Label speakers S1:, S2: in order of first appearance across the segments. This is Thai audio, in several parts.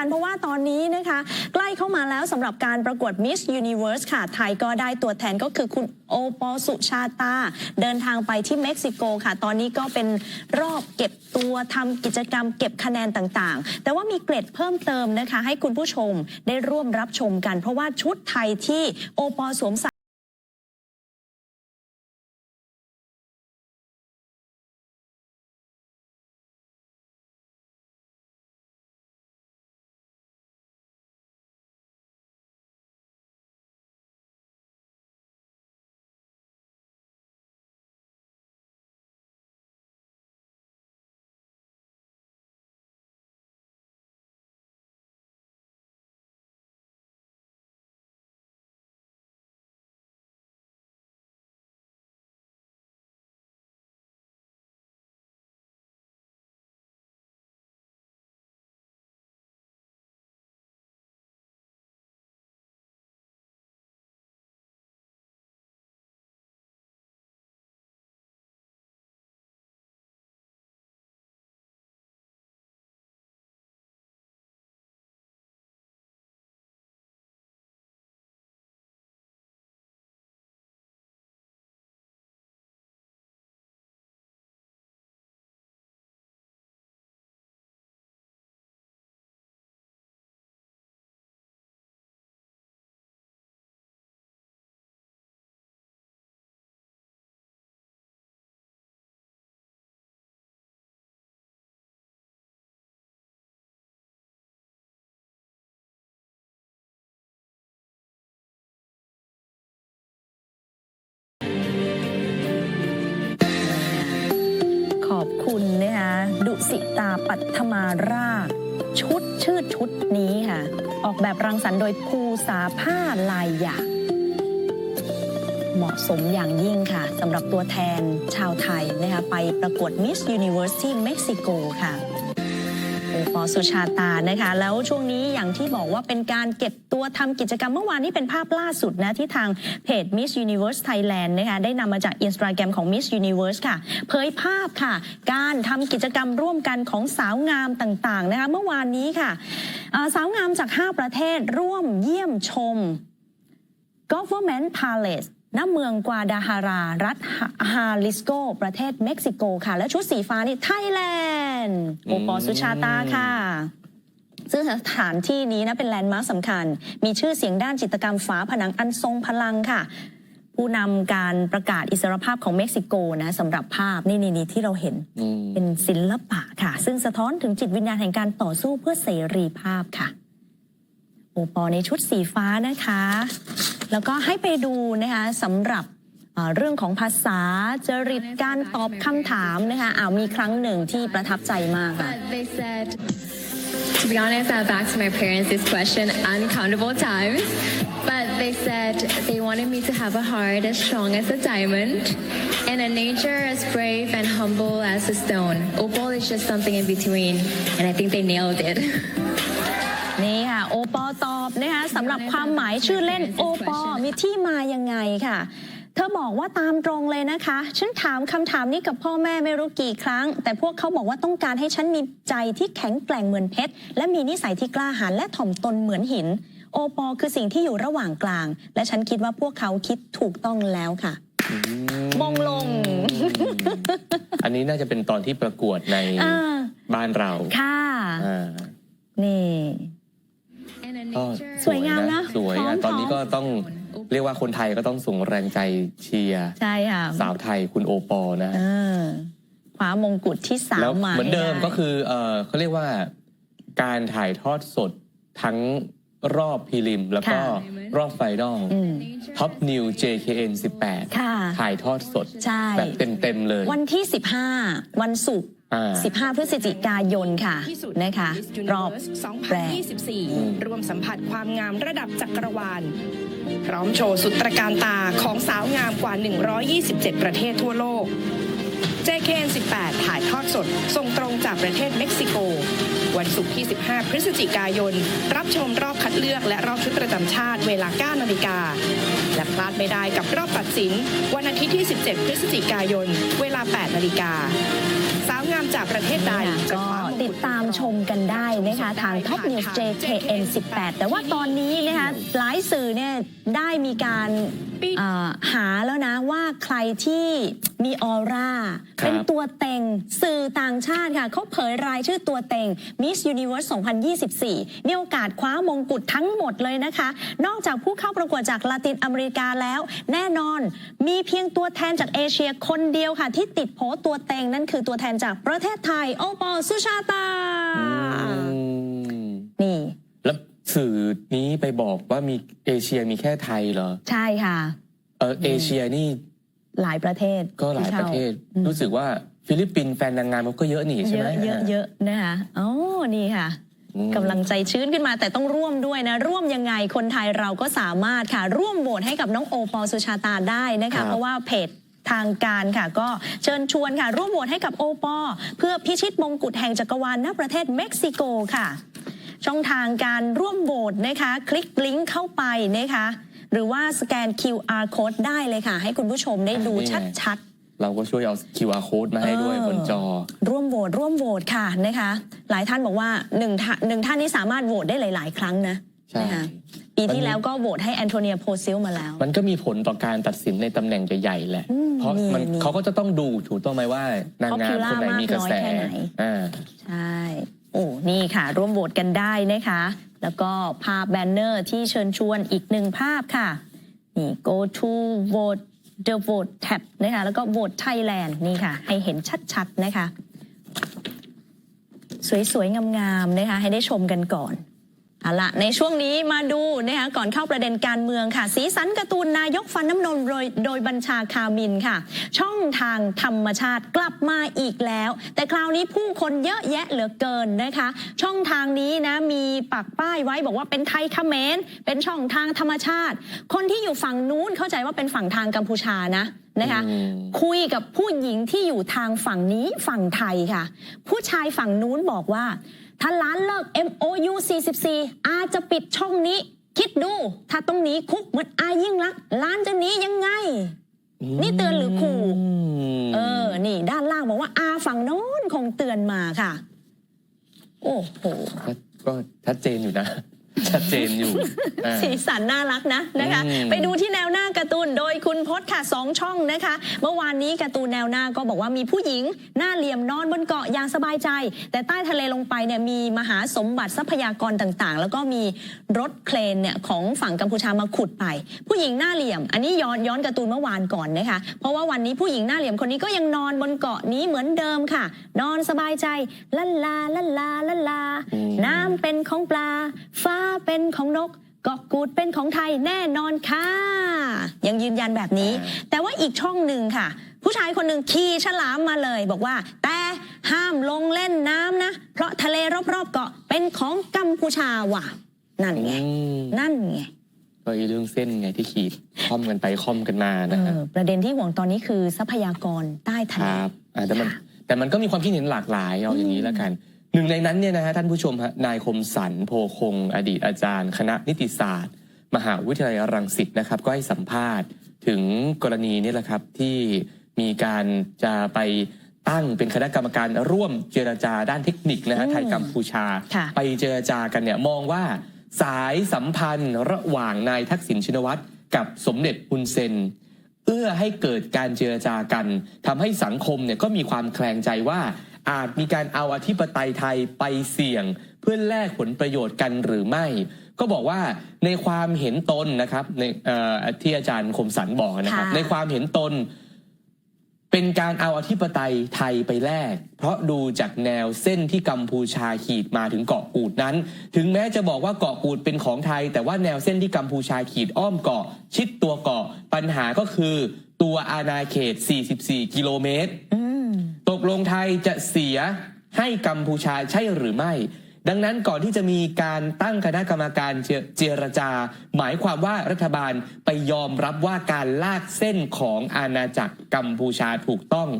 S1: กันเพราะว่าตอนนี้นะคะ ใกล้เข้ามาแล้วสำหรับการประกวด Miss Universe ค่ะ ไทยก็ได้ตัวแทนก็คือคุณโอปอสุชาตา เดินทางไปที่เม็กซิโกค่ะ ตอนนี้ก็เป็นรอบเก็บตัวทำกิจกรรมเก็บคะแนนต่างๆ แต่ว่ามีเกรดเพิ่มเติมนะคะ ให้คุณผู้ชมได้ร่วมรับชมกัน เพราะว่าชุดไทยที่โอปอสวมใส่ สิตาปัทมาราชุดชื่อชุดนี้ค่ะ ออกแบบรังสรรค์โดยภูสาผ้าลายหยากเหมาะสมอย่างยิ่งค่ะสำหรับตัวแทนชาวไทยนะคะไปประกวด Miss Universe ที่เม็กซิโกค่ะ ปอสุชาตานะคะ แล้วช่วงนี้อย่างที่บอกว่าเป็นการเก็บตัวทำกิจกรรมเมื่อวานนี้เป็นภาพล่าสุดนะที่ทางเพจ Miss Universe Thailand นะคะได้นำมาจากอินสตาแกรมของ Miss Universe ค่ะ เผยภาพค่ะ การทำกิจกรรมร่วมกันของสาวงามต่างๆนะคะเมื่อวานนี้ค่ะ สาวงามจาก 5 ประเทศร่วมเยี่ยมชม Government Palace ณเมืองกวาดาฮารา รัฐฮาลิสโก ประเทศเม็กซิโกค่ะ และชุดสีฟ้านี่ไทยแลนด์ โอปอสุชาตาค่ะ ซึ่งสถานที่นี้นะเป็นแลนด์มาร์คสำคัญ มีชื่อเสียงด้านจิตรกรรมฝาผนังอันทรงพลังค่ะผู้นำการประกาศอิสรภาพของเม็กซิโกนะสำหรับภาพนี่นี่นี่ที่เราเห็น
S2: อืม
S1: เป็นศิลปะค่ะ ซึ่งสะท้อนถึงจิตวิญญาณแห่งการต่อสู้เพื่อเสรีภาพค่ะ โอปอในชุดสีฟ้านะคะ แล้วก็ให้ไปดูนะคะสำหรับ เอ่อเรื่องของภาษาจริตการตอบคำถามนะคะอ้าวมีครั้งหนึ่งที่ประทับใจมากค่ะ
S3: But they said, to be honest, I've asked my parents this question uncountable times. But they said they wanted me to have a heart as strong as a diamond and a nature as brave and humble as a stone. Opal is just something in between, and I think they nailed it.
S1: นี่ค่ะโอปอตอบนะคะสำหรับความหมายชื่อเล่นโอปอมีที่มายังไงค่ะ เธอบอกว่าตามตรงเลยนะคะ ฉันถามคำถามนี้กับพ่อแม่ไม่รู้กี่ครั้ง แต่พวกเขาบอกว่าต้องการให้ฉันมีใจที่แข็งแกร่งเหมือนเพชร และมีนิสัยที่กล้าหาญและถ่อมตนเหมือนหิน โอปอคือสิ่งที่อยู่ระหว่างกลาง และฉันคิดว่าพวกเขาคิดถูกต้องแล้วค่ะมงลง
S2: อันนี้น่าจะเป็นตอนที่ประกวดใน
S1: อ่า
S2: บ้านเรา
S1: ค่ะ
S2: อ่า
S1: นี่
S3: And a
S2: ก็
S3: nature
S1: สวยงามนะ
S2: สวย
S1: พร้อ
S2: อะ
S1: ม
S2: ตอนนี้ก็ต้อง
S3: Opal
S2: เรียกว่าคนไทยก็ต้องส่งแรงใจเชียร์
S1: ใช่ค่ะ
S2: สาวไทยคุณโอปอล์นะ
S1: เออคว้ามงกุฎที่สา
S2: แล้ว
S1: มมา
S2: เหมือนเดิม
S1: ให้ไก็
S2: คือเออเขาเรียกว่าการถ่ายทอดสดทั้ง รอบพรีลิม แล้วก็
S1: ค่ะ
S2: รอบไฟนอล
S1: อืม
S2: ท็อปนิว JKN 18
S1: ค่ะ
S2: ถ่ายทอดสด
S1: ใช่
S2: แบบเต็ม ๆ เลย
S1: วันที่ 15 วันศุกร์
S2: อ่า
S1: 15 พฤศจิกายนค่ะ
S4: ที่สุด
S1: นะคะ
S4: Miss
S1: รอบ
S4: Universe
S1: แรก
S4: 2024 รวมสัมผัสความงามระดับจักรวาล พร้อมโชว์สุดตระการตาของสาวงามกว่า 127 ประเทศทั่วโลก JKN 18 ถ่ายทอดสด ส่งตรงจากประเทศเม็กซิโก วันศุกร์ที่ 15 พฤศจิกายน รับชมรอบคัดเลือกและรอบชุดประจำชาติเวลา 9 นาฬิกา และพลาดไม่ได้กับรอบตัดสิน วันอาทิตย์ที่ 17 พฤศจิกายน เวลา 8 นาฬิกาสาวงามจากประเทศใดจะคว้ามง
S1: ติดตามชมกันได้นะคะทาง Top News JKN 18 แต่ว่าตอนนี้นะคะหลายสื่อเนี่ยได้มีการเอ่อหาแล้วนะว่าใครที่มีออร่า
S2: ครับ
S1: เป็นตัวเต็ง สื่อต่างชาติค่ะเขาเผยรายชื่อตัวเต็ง Miss Universe 2024 มีโอกาสคว้ามงกุฎทั้งหมดเลยนะคะ นอกจากผู้เข้าประกวดจากลาตินอเมริกาแล้ว แน่นอน มีเพียงตัวแทนจากเอเชียคนเดียวค่ะ ที่ติดโผตัวเต็งนั่นคือตัวแทนจากประเทศไทย โอปอลสุชาตา
S2: อืม
S1: นี่
S2: แล้วสื่อนี้ไปบอกว่ามีเอเชียมีแค่ไทยเหรอ
S1: ใช่ค่ะ
S2: เออเอเชียนี่
S1: หลายประเทศ
S2: ก็หลายประเทศ
S1: อืม
S2: รู้สึกว่า ฟิลิปปินส์แฟนนางงามเขาก็เยอะนี่ใช่
S1: เย
S2: ไหม
S1: อะเยอะเยอะนะคะอ๋อนี่ค่ะ
S2: อืม
S1: กำลังใจชื้นขึ้นมาแต่ต้องร่วมด้วยนะ ร่วมยังไงคนไทยเราก็สามารถค่ะ ร่วมโหวตให้กับน้องโอปอลสุชาตาได้นะ
S2: ครั
S1: คะ
S2: บ
S1: เพราะว่าเพจทางการค่ะ ก็เชิญชวนค่ะ ร่วมโหวตให้กับโอปอล์เพื่อพิชิตมงกุฎแห่งจักรวาลณประเทศเม็กซิโกค่ะ ช่องทางการร่วมโหวตนะคะ คลิกลิงก์เข้าไปนะคะ หรือว่าสแกน QR code ได้เลยค่ะ ให้คุณผู้ชมได้ดูชัดๆ
S2: เราก็ช่วยเอา QR code มาให้ด้วย
S1: เออ
S2: บนจอ
S1: ร่วมโหวตร่วมโหวตค่ะนะคะ หลายท่านบอกว่าหนึ่งท่านหนึ่งท่านนี้สามารถโหวตได้หลาย ๆ ครั้งนะ
S2: ใช่
S1: นะคะปีที่
S2: มันมี
S1: แล้วก็โหวตให้แอนโทเนียโพซิลมาแล้ว
S2: มันก็มีผลต่อการตัดสินในตำแหน่งใหญ่ๆแหละ
S1: อืม
S2: เพราะ
S1: มี
S2: มัน
S1: มี
S2: เขาก็จะต้องดูถูกต้องไหมว่านางงาม
S1: Popular
S2: คนไหนมีกระแส
S1: มากน้อยแค่ไหน
S2: อ่า
S1: ใช่โอ้นี่ค่ะ ร่วมโหวตกันได้นะคะ แล้วก็ภาพแบนเนอร์ที่เชิญชวนอีกหนึ่งภาพค่ะนี่ go to vote the vote tab นะคะแล้วก็ vote Thailand นี่ค่ะ ให้เห็นชัดๆนะคะ สวยๆ งามๆนะคะให้ได้ชมกันก่อน เอาละในช่วงนี้มาดูนะคะก่อนเข้าประเด็นการเมืองค่ะ สีสันการ์ตูนนายกฟันน้ำนมโดยโดยบัญชาคามินค่ะ ช่องทางธรรมชาติกลับมาอีกแล้ว แต่คราวนี้ผู้คนเยอะแยะเหลือเกินนะคะ ช่องทางนี้นะมีปักป้ายไว้บอกว่าเป็นไทยเขมรเป็นช่องทางธรรมชาติ คนที่อยู่ฝั่งนู้นเข้าใจว่าเป็นฝั่งทางกัมพูชานะ นะคะ
S2: อืม
S1: คุยกับผู้หญิงที่อยู่ทางฝั่งนี้ฝั่งไทยค่ะ ผู้ชายฝั่งนู้นบอกว่า ถ้าร้านเลิก MOU 44อาจจะปิดช่องนี้ คิดดู ถ้าต้องหนีคุกเหมือนอายิ่งลักษณ์ร้านจะหนียังไง นี่เตือนหรือขู่
S2: ม
S1: เออ นี่ด้านล่างบอกว่าอาฝั่งโน้นคงเตือนมาค่ะ โอ้โห
S2: ก็ก็ชัดเจนอยู่นะ ชัดเจนอยู่อ่า
S1: สีสันน่ารักนะนะคะ
S2: อืม
S1: ไปดูที่แนวหน้าการ์ตูนโดยคุณพศค่ะสองช่องนะคะ เมื่อวานนี้การ์ตูนแนวหน้าก็บอกว่ามีผู้หญิงหน้าเหลี่ยมนอนบนเกาะอย่างสบายใจ แต่ใต้ทะเลลงไปเนี่ยมีมหาสมบัติทรัพยากรต่างๆ แล้วก็มีรถเครนเนี่ยของฝั่งกัมพูชามาขุดไป ผู้หญิงหน้าเหลี่ยม อันนี้ย้อนย้อนการ์ตูนเมื่อวานก่อนนะคะ เพราะว่าวันนี้ผู้หญิงหน้าเหลี่ยมคนนี้ก็ยังนอนบนเกาะนี้เหมือนเดิมค่ะ นอนสบายใจลันลาลันลาลันลา
S2: อืม
S1: น้ำเป็นของปลา ฟ้าเป็นของนกเกาะกูดเป็นของไทยแน่นอนค่ะ ยังยืนยันแบบนี้
S2: อ่า
S1: แต่ว่าอีกช่องหนึ่งค่ะ ผู้ชายคนหนึ่งขี่ฉลามมาเลย บอกว่า แต่ห้ามลงเล่นน้ำนะ เพราะทะเลรอบๆเกาะเป็นของกัมพูชาว่ะ นั่นไง
S2: อืม
S1: นั่นไง
S2: ก็อีเรื่องเส้นไงที่ขีดค่อมกันไปค่อมกันมา
S1: เอ
S2: นะฮะ
S1: อประเด็นที่ห่วงตอนนี้คือทรัพยากรใต้ทะ
S2: ค
S1: เล
S2: รับอ่าแต่มัน
S1: ค่ะ
S2: แต่มันก็มีความคิดเห็นหลากหลายเอาอย่างนี้แล้วกัน หนึ่งในนั้นเนี่ยนะฮะท่านผู้ชมฮะนายคมสันโพคง อดีตอาจารย์ คณะนิติศาสตร์ มหาวิทยาลัยรังสิตนะครับ ก็ให้สัมภาษณ์ถึงกรณีนี่แหละครับที่มีการจะไปตั้งเป็นคณะกรรมการร่วมเจรจาด้านเทคนิคนะฮะ
S1: อืม
S2: ไทยกัมพูชา
S1: ค่ะ
S2: ไปเจรจากันเนี่ยมองว่าสายสัมพันธ์ระหว่างนายทักษิณชินวัตรกับสมเด็จฮุนเซนเอื้อให้เกิดการเจรจากันทำให้สังคมเนี่ยก็มีความแคลงใจว่า อาจมีการเอาอธิปไตยไทยไปเสี่ยง เพื่อแลกผลประโยชน์กันหรือไม่ ก็บอกว่าในความเห็นตนนะครับในที่อาจารย์คมสันบอกนะครับ ในความเห็นตน เป็นการเอาอธิปไตยไทยไปแลกเพราะดูจากแนวเส้นที่กัมพูชาขีดมาถึงเกาะกูดนั้น ถึงแม้จะบอกว่าเกาะกูดเป็นของไทย แต่ว่าแนวเส้นที่กัมพูชาขีดอ้อมเกาะ ชิดตัวเกาะปัญหาก็คือตัวอาณาเขต 44 กิโลเมตร ตกลงไทยจะเสียให้กัมพูชาใช่หรือไม่ ดังนั้นก่อนที่จะมีการตั้งคณะกรรมการเจเจรจา หมายความว่ารัฐบาลไปยอมรับว่าการลากเส้นของอาณาจักรกัมพูชาถูกต้อง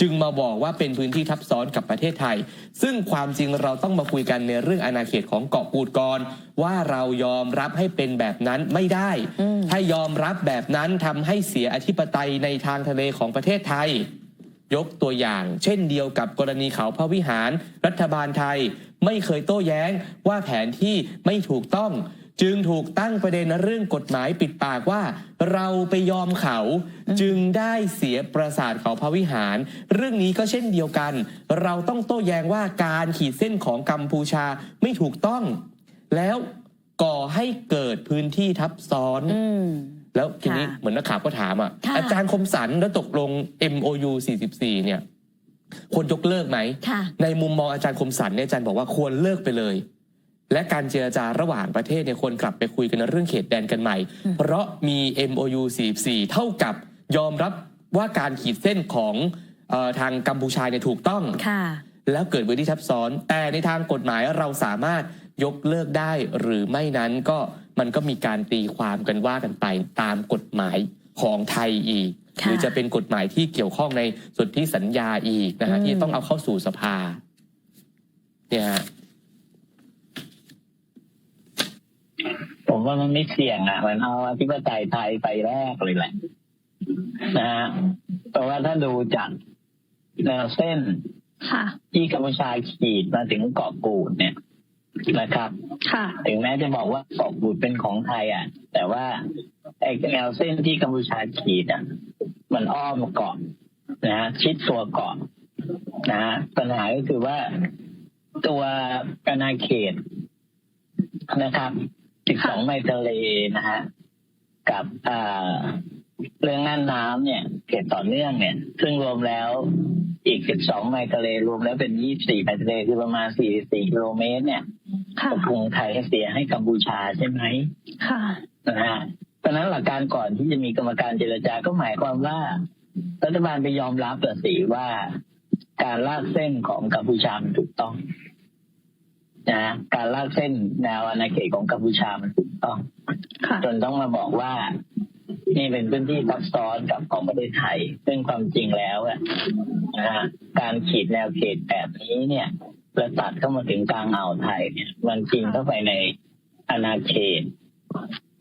S2: จึงมาบอกว่าเป็นพื้นที่ทับซ้อนกับประเทศไทย ซึ่งความจริงเราต้องมาคุยกันในเรื่องอาณาเขตของเกาะกูดกอนว่าเรายอมรับให้เป็นแบบนั้นไม่ได้
S1: อืม
S2: ถ้ายอมรับแบบนั้นทำให้เสียอธิปไตยในทางทะเลของประเทศไทย ยกตัวอย่าง เช่นเดียวกับกรณีเขาพระวิหาร รัฐบาลไทย ไม่เคยโต้แย้งว่าแผนที่ไม่ถูกต้อง จึงถูกตั้งประเด็นเรื่องกฎหมายปิดปากว่า เราไปยอมเขา จึงได้เสียประสาทเขาพระวิหาร เรื่องนี้ก็เช่นเดียวกัน เราต้องโต้แย้งว่าการขีดเส้นของกัมพูชาไม่ถูกต้อง แล้วก่อให้เกิดพื้นที่ทับซ้อน
S1: อืม
S2: แล้วทีนี้
S1: ค่ะ
S2: เหมือนนักข่าวก็ถามอะ
S1: ค่ะ
S2: อาจารย์คมสันแล้วตกลง MOU 44 เนี่ยควรยกเลิกไหม
S1: ค่ะ
S2: ในมุมมองอาจารย์คมสันเนี่ยอาจารย์บอกว่าควรเลิกไปเลย และการเจรจาระหว่างประเทศเนี่ยควรกลับไปคุยกันเรื่องเขตแดนกันใหม่
S1: อืม
S2: เพราะมี MOU 44 เท่ากับยอมรับว่าการขีดเส้นของเออทางกัมพูชาเนี่ยถูกต้อง
S1: ค่ะ
S2: แล้วเกิดพื้นที่ทับซ้อน แต่ในทางกฎหมายเราสามารถยกเลิกได้หรือไม่นั้นก็ มันก็มีการตีความกันว่ากันไปตามกฎหมายของไทยอีก
S1: ค่ะ
S2: หรือจะเป็นกฎหมายที่เกี่ยวข้องในส่วนที่สัญญาอีกนะฮะ
S1: อืม
S2: ที่ต้องเอาเข้าสู่สภา เนี่ยฮะ
S5: ผมว่ามันไม่เสี่ยงอะ มันเอาอธิปไตยไทยไปแรกเลยแหละนะฮะเพราะว่าถ้าดูจากแนวเส้น
S3: ค่ะ
S5: ที่กัมพูชาขีดมาถึงเกาะกูดเนี่ย นะครับ
S3: ค่ะ
S5: ถึงแม้จะบอกว่าเกาะกูดเป็นของไทยอะ แต่ว่าไอ้แนวเส้นที่กัมพูชาขีดอะ มันอ้อมเกาะนะฮะชิดตัวเกาะนะฮะปัญหาก็คือว่าตัวอาณาเขตนะครับ12ไมล์ทะเลนะฮะกับอ่าเรื่องน่านน้ำเนี่ย เขตต่อเนื่องเนี่ย ซึ่งรวมแล้วอีก 12 ไมล์ทะเลรวมแล้วเป็น 24 ไมล์ทะเลคือประมาณ 44 กิโลเมตรเนี่ย
S3: ค่ะ
S5: ตกลงไทยเสียให้กัมพูชาใช่ไหม
S3: ค่ะ
S5: นะฮะเพราะฉะนั้นหลักการก่อนที่จะมีกรรมการเจรจาก็หมายความว่า รัฐบาลไปยอมรับแต่สิว่าการลากเส้นของกัมพูชามันถูกต้องนะฮะการลากเส้นแนวอาณาเขตของกัมพูชามันถูกต้อง
S3: ค่ะ
S5: จนต้องมาบอกว่า นี่เป็นพื้นที่ซับซ้อนกับของประเทศไทย ซึ่งความจริงแล้วอะนะฮะการขีดแนวเขตแบบนี้เนี่ย แล้วตัดเข้ามาถึงกลางอ่าวไทยเนี่ยมันจริงเข้าไปในอาณาเขต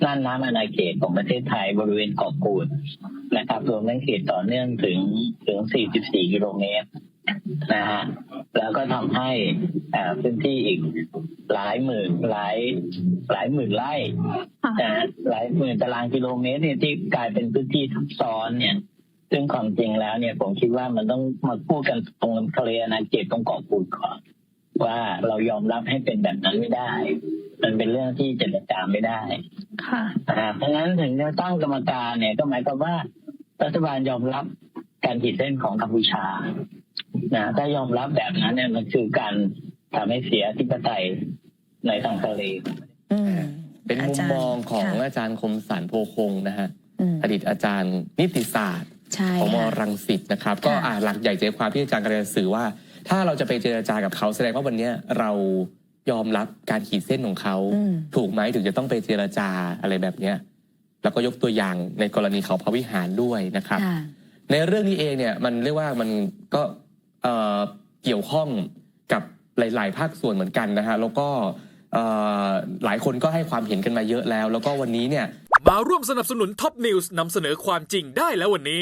S5: น่านน้ำอาณาเขตของประเทศไทยบริเวณเกาะกูดนะครับรวมทั้งเขตต่อเนื่องถึงถึง 44 กิโลเมตรนะฮะแล้วก็ทำให้อ่าพื้นที่อีกหลายหมื่นหลายหลายหมื่นไร่
S3: ค่ะ
S5: นะฮะหลายหมื่นตารางกิโลเมตรเนี่ยที่กลายเป็นพื้นที่ทับซ้อนเนี่ย ซึ่งความจริงแล้วเนี่ยผมคิดว่ามันต้องมาพูดกันตรงทะเลอาณาเขตตรงเกาะกูดก่อน ว่าเรายอมรับให้เป็นแบบนั้นไม่ได้ มันเป็นเรื่องที่เจรจาไม่ได้
S3: ค่ะ
S5: นะฮะเพราะฉะนั้นถึงจะตั้งกรรมการเนี่ยก็หมายความว่า รัฐบาลยอมรับการขีดเส้นของกัมพูชานะถ้ายอมรับแบบนั้นเนี่ยมันคือการทำให้เสียอธิปไตยในทางทะเล
S1: อืม
S2: เป็นมุมา
S1: จารย์
S2: มองของ
S1: ค่ะ
S2: อาจารย์คมสันโพคงนะฮะ
S1: อืม
S2: อดีตอาจารย์นิติศาสตร์
S1: ใช่
S2: ของม
S1: ค่ะ
S2: รังสิตนะครับ ก็
S1: ค่ะ
S2: อ่าหลักใหญ่ใจความที่อาจารย์กำลังจะสื่อว่า ถ้าเราจะไปเจรจากับเขาแสดงว่าวันเนี้ยเรายอมรับการขีดเส้นของเขา
S1: อืม
S2: ถูกไหมถึงจะต้องไปเจรจาอะไรแบบเนี้ยแล้วก็ยกตัวอย่างในกรณีเขาพระวิหารด้วยนะครับ
S1: ค่ะ
S2: ในเรื่องนี้เองเนี่ยมันเรียกว่ามันก็เอ่อเกี่ยวข้องกับหลาย ๆ ภาคส่วนเหมือนกันนะฮะแล้วก็เอ่อหลายคนก็ให้ความเห็นกันมาเยอะแล้ว แล้วก็วันนี้เนี่ย
S6: มาร่วมสนับสนุนท็อปนิวส์นำเสนอความจริงได้แล้ววันนี้